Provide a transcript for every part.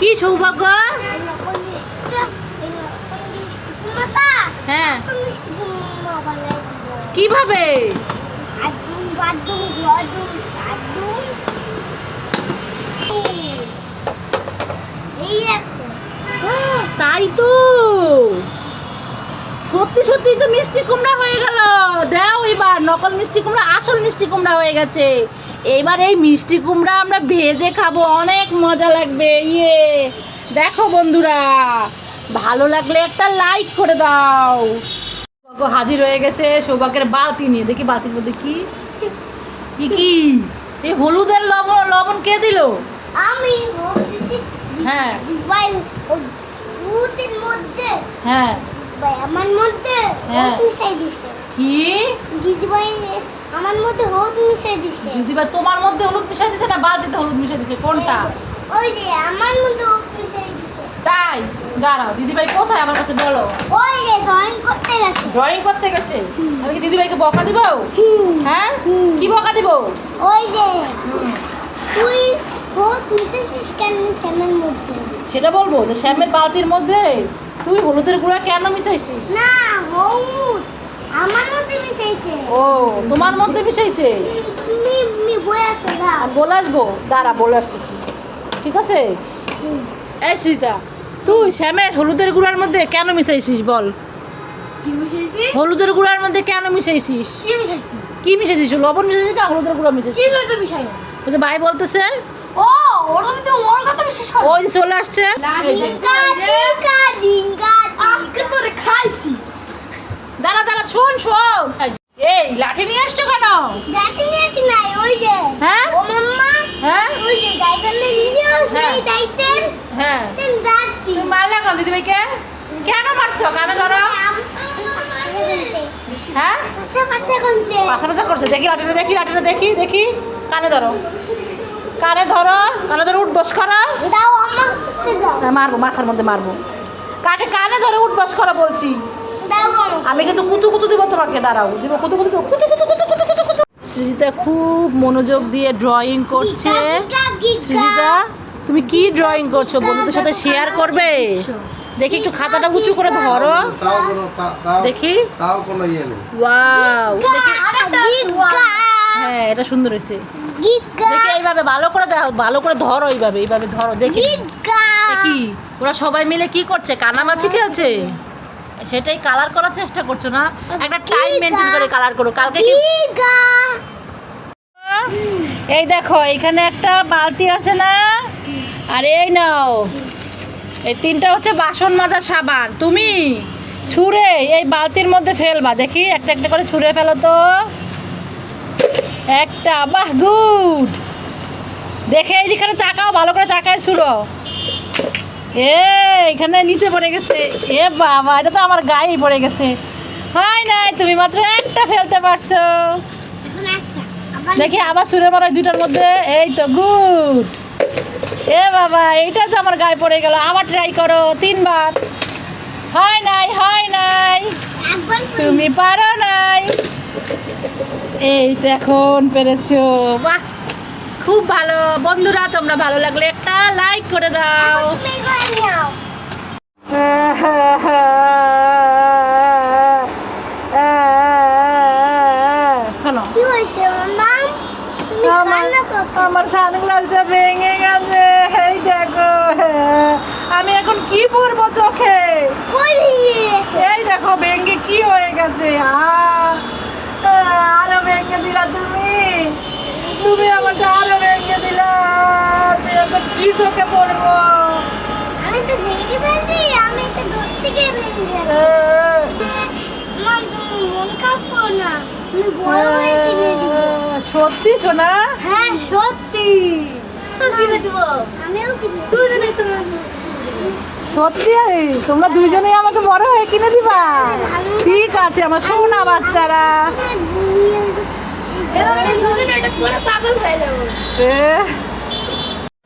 কি সৌভাগ্য? হ্যাঁ। কীভাবে? দেখো। তাই তো। সত্যি সত্যি তো মিষ্টি কুমড়া হয়ে গেল। দাও এবার নকল মিষ্টি কুমড়া আসল মিষ্টি কুমড়া হয়ে গেছে। এবার এই মিষ্টি কুমড়া আমরা ভেজে খাব অনেক মজা লাগবে ইয়ে। দেখো বন্ধুরা ভালো লাগলে একটা লাইক করে দাও। সৌভাগ্য হাজির হয়ে গেছে সৌভাগ্যের বালতি নিয়ে। দেখি বালতির মধ্যে কি? কি কি? এই হলুদের লবণ লবণ কে দিল? আমি হ্যাঁ। মধ্যে। হ্যাঁ। ভাই আমার মধ্যে হ্যাঁ। মিশাই দিছে। কি? দিদি ভাই আমার মধ্যে হলুদ মিশাই দিছে। দিদিভাই তোমার মধ্যে হলুদ মিশাই দিছে না বালতিতে হলুদ মিশাই দিছে? কোনটা? ওই যে আমার মধ্যে হলুদ মিশাই দিছে। তাই? দাঁড়াও দিদিভাই কোথায় আমার কাছে বলো? ওই যে ড্রয়িং করতে গেছে। ড্রয়িং করতে গেছে? আমি কি দিদিভাইকে বকা দিব? হ্যাঁ। কি বকা দিব? ওই যে তুই হলুদ মিশাইছিস কেন সেমের মধ্যে? সেটা বলব যে শ্যামের বালতির মধ্যে তুই হলুদের গুঁড়া কেন মিশাইছিস? না হলুদ। আমার মধ্যে মিশাইছে। ও তোমার মধ্যে মিশাইছে? তুমি তুমি না বলে আসব? দাঁড়া বলে আসতেছি। ঠিক আছে? এই সীতা তুই শ্যামের হলুদের গুঁড়ার মধ্যে কেন মিশাইছিস বল? হলুদের গুঁড়ার মধ্যে কেন মিশাইছিস? কি মিশাইছি? কি মিশাইছিস? লবণ মিশাইছিস না হলুদের গুঁড়া মিশাইছিস? কি মিশাই না? ভাই বলতেছে ও ওর তো ওর কথা বিশ্বাস করো। ওই চলে আসছে। আজকে তোরে খাইছি। দাঁড়া দাঁড়া শোন শোন। এই লাঠি নিয়ে আসছো কেন? ডাকি নিয়েছি নাই ওই যে। হ্যাঁ? ও মাম্মা হ্যাঁ? ওই যে দাইতালে দিছো সেই হ্যাঁ। দাইতেন হ্যাঁ। তেন দাঁতি তুমি মারলা কেন দিদিভাইকে? কেন মারছো? কানে ধরো। হ্যাঁ? পাশা পাশা কোনছে পাশা পাশা করছে। দেখি লাঠিটা দেখি লাঠিটা দেখি দেখি। কানে ধরো। কানে ধরো কানে ধরো উঠ বস করো মারবো মাথার মধ্যে মারবো। কাকে কানে ধরে উঠ বস করো বলছি। আমি কিন্তু কুতু কুতু দিব তোমাকে দাঁড়াও। দিব কুতু কুতু দিব কুতু কুতু কুতু কুতু কুতু কুতু। সৃজিতা খুব মনোযোগ দিয়ে ড্রয়িং করছে। সৃজিতা তুমি কি ড্রয়িং করছ? বন্ধুদের সাথে শেয়ার করবে? দেখি একটু খাতাটা উঁচু করে ধরো। দেখি। তাও কোনো ইয়ে নেই। ওয়াও দেখি। এটা সুন্দর হয়েছে। দেখি এইভাবে ভালো করে দেখো ভালো করে ধরো এইভাবে এইভাবে ধরো দেখি। কি? ওরা সবাই মিলে কি করছে? কানামাছি খেলছে সেটাই কালার করার চেষ্টা করছ না? একটা টাইম মেনটেন করে কালার করো। কালকে কি এই দেখো এখানে একটা বালতি আছে না? আর এই নাও। এই তিনটা হচ্ছে বাসন মাজার সাবান। তুমি? ছুঁড়ে এই বালতির মধ্যে ফেলবা। দেখি একটা একটা করে ছুঁড়ে ফেলো তো। একটা, বাহ, গুড। দেখে এইখানে তাকাও, ভালো করে তাকায় ছুড়ো এ, এখানে নিচে পড়ে গেছে। এ, বাবা, এটা তো আমার গায়েই পড়ে গেছে। হয় নাই, তুমি মাত্র একটা ফেলতে পারছ। দেখি, আবার সুরে মারাই দুটার মধ্যে। এই তো, গুড। এ, বাবা, এইটা তো আমার গায়ে পড়ে গেল। আবার ট্রাই করো, তিনবার। হয় নাই হয় নাই। তুমি পারো নাই। এই তো এখন পেরেছ। বাহ খুব ভালো। বন্ধুরা তোমরা ভালো লাগলে একটা লাইক করে দাও। আমার সানগ্লাসটা ভেঙে গেছে। এই দেখো। আমি এখন কি পরবো চোখে? এই দেখো ভেঙে কি হয়ে গেছে? আরও দিলা তুমি। তুমি আমাকে আরও ভেঙে দিলা। আমি এখন কি চোখে পড়ব? আমি তো ভেঙে ফেলছি আমি তো গিয়ে ভেঙে গেছি তুমি মন খারাপ করো না তুমি বড় হয়ে কিনে দিব। সত্যি সোনা? হ্যাঁ সত্যি। তো কিনে দিব? আমিও কিনে দুজনে তোমার সত্যি তোমরা দুইজনেই আমাকে বড় হয়ে কিনে দিবা। ঠিক আছে আমার সোনা বাচ্চারা।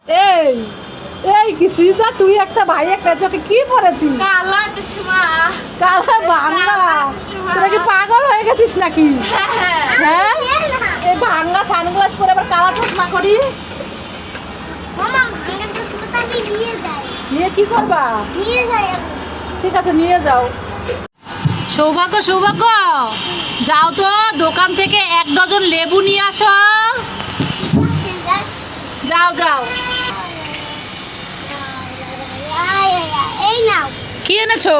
হয়ে এই তুই একটা ভাই একটা চোখে কি পরেছিস কালা চশমা। কালা বাংলা। তোরা কি পাগল হয়ে গেছিস নাকি? হ্যাঁ এই বাংলা সানগ্লাস পরে আবার কালা চশমা করি? নিয়ে কি করবা? নিয়ে যাই ঠিক আছে নিয়ে যাও। সৌভাগ্য সৌভাগ্য। যাও তো দোকান থেকে এক ডজন লেবু নিয়ে আসো। যাও যাও। এই নাও। কি এনেছো?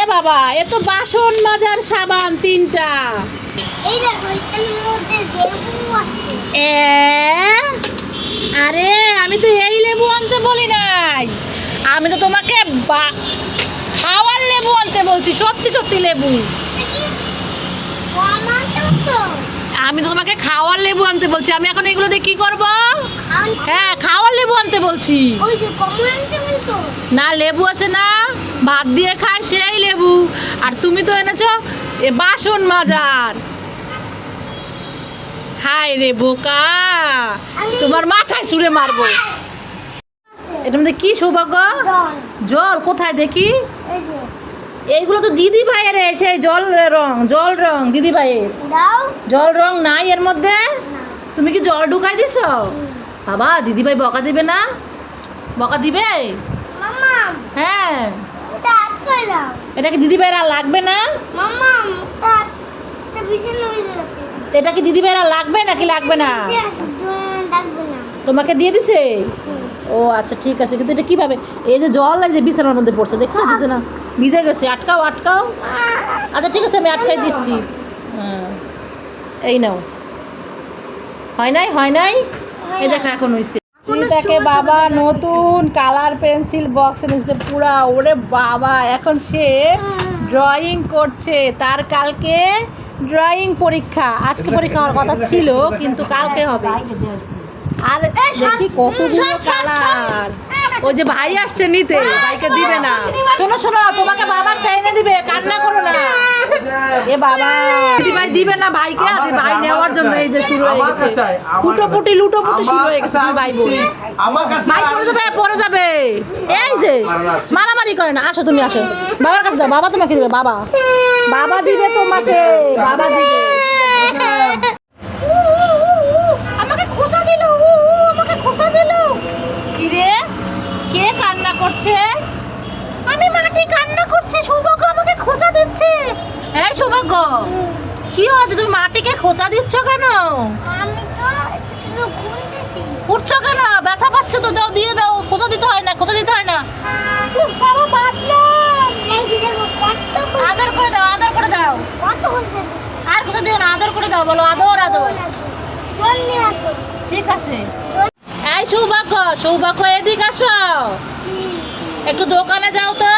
এ বাবা এ তো বাসন মাজার সাবান তিনটা। এই দেখো মধ্যে লেবু আছে। এ আরে আমি তো এই লেবু আনতে বলি নাই। আমি তো তোমাকে খাওয়ার লেবু আনতে বলছি সত্যি সত্যি লেবু। আমি তো তোমাকে খাওয়ার লেবু আনতে বলছি আমি এখন এগুলো দিয়ে কি করব? হ্যাঁ খাওয়ার লেবু আনতে বলছি। না লেবু আছে না ভাত দিয়ে খায় সেই লেবু। আর তুমি তো এনেছো এ বাসন মাজার। হায় রে বোকা তোমার মাথায় সুরে মারবো। এটার মধ্যে কি সৌভাগ্য? জল কোথায় দেখি? এইগুলো তো দিদি ভাইয়ের সেই জল রং জল রং দিদি ভাইয়ের। জল রং নাই এর মধ্যে? তুমি কি জল ঢুকাই দিছো। বাবা দিদি ভাই বকা দিবে না? বকা দিবে? হ্যাঁ। এটা কি দিদি ভাইয়ের আর লাগবে না? এটা কি দিদি ভাইয়ের আর লাগবে নাকি লাগবে না? তোমাকে দিয়ে দিছে। ও আচ্ছা ঠিক আছে। কিন্তু এটা কীভাবে? এই যে জল এই যে বিছানার মধ্যে পড়ছে দেখছ? বিছানা ভিজে গেছে। আটকাও আটকাও। আচ্ছা ঠিক আছে আমি আটকাই দিচ্ছি। হ্যাঁ। এই নাও। হয় নাই? হয় নাই? এই দেখো এখন হইছে। শ্রীতাকে বাবা নতুন কালার পেন্সিল বক্স এনেছে পুরা। ওরে বাবা এখন সে ড্রয়িং করছে। তার কালকে ড্রয়িং পরীক্ষা। আজকে পরীক্ষা হওয়ার কথা ছিল কিন্তু কালকে হবে। আর দেখি কতগুলো কালার। ওই যে ভাই আসছে নিতে ভাইকে দিবে না। শোনো শোনো। তোমাকে বাবার চাইনে দিবে কান্না করো না। এ বাবা। দিদি ভাই দিবে না ভাইকে আর ভাই নেওয়ার জন্য এই যে শুরু হয়ে আমার গেছে। আমার লুটোপুটি। শুরু হয়ে গেছে ভাই কাছে ভাই পড়ে যাবে পড়ে যাবে। এই যে মারামারি করে না আসো তুমি আসো। বাবার কাছে যাও বাবা তোমাকে দিবে বাবা। বাবা দিবে তোমাকে বাবা দিবে আমাকে খোসা দিল আমাকে খোসা দিল কি রে কে কান্না করছে? আমি মাটি কান্না করছি সৌভাগ্য আমাকে খোঁচা দিচ্ছে। হ্যাঁ সৌভাগ্য। কি হয়েছে? তুমি মাটিকে খোঁচা দিচ্ছ কেন? আমি তো উঠছো কেন? ব্যথা পাচ্ছে তো দাও দিয়ে দাও খোঁচা দিতে হয় না খোঁচা দিতে হয় না। বাবা বাঁচলাম। এই আদর করে দাও আদর করে দাও। আর খোঁচা দিও না আদর করে দাও বলো আদর আদর। জল নিয়ে আসো। ঠিক আছে। এই সৌভাগ্য সৌভাগ্য এদিক আসো। একটু দোকানে যাও তো।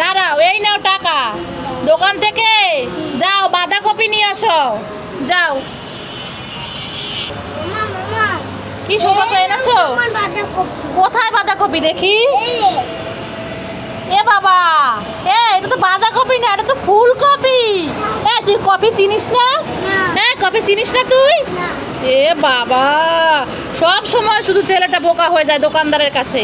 দাঁড়াও এই নাও টাকা। দোকান থেকে যাও বাঁধাকপি নিয়ে আসো। যাও। কি সৌভাগ্য এনেছো। কোথায় বাঁধাকপি দেখি? এ বাবা এ এটা তো বাঁধাকপি না এটা তো ফুলকপি। এ তুই কপি চিনিস না? হ্যাঁ কপি চিনিস না তুই? এ বাবা সব সময় শুধু ছেলেটা বোকা হয়ে যায় দোকানদারের কাছে।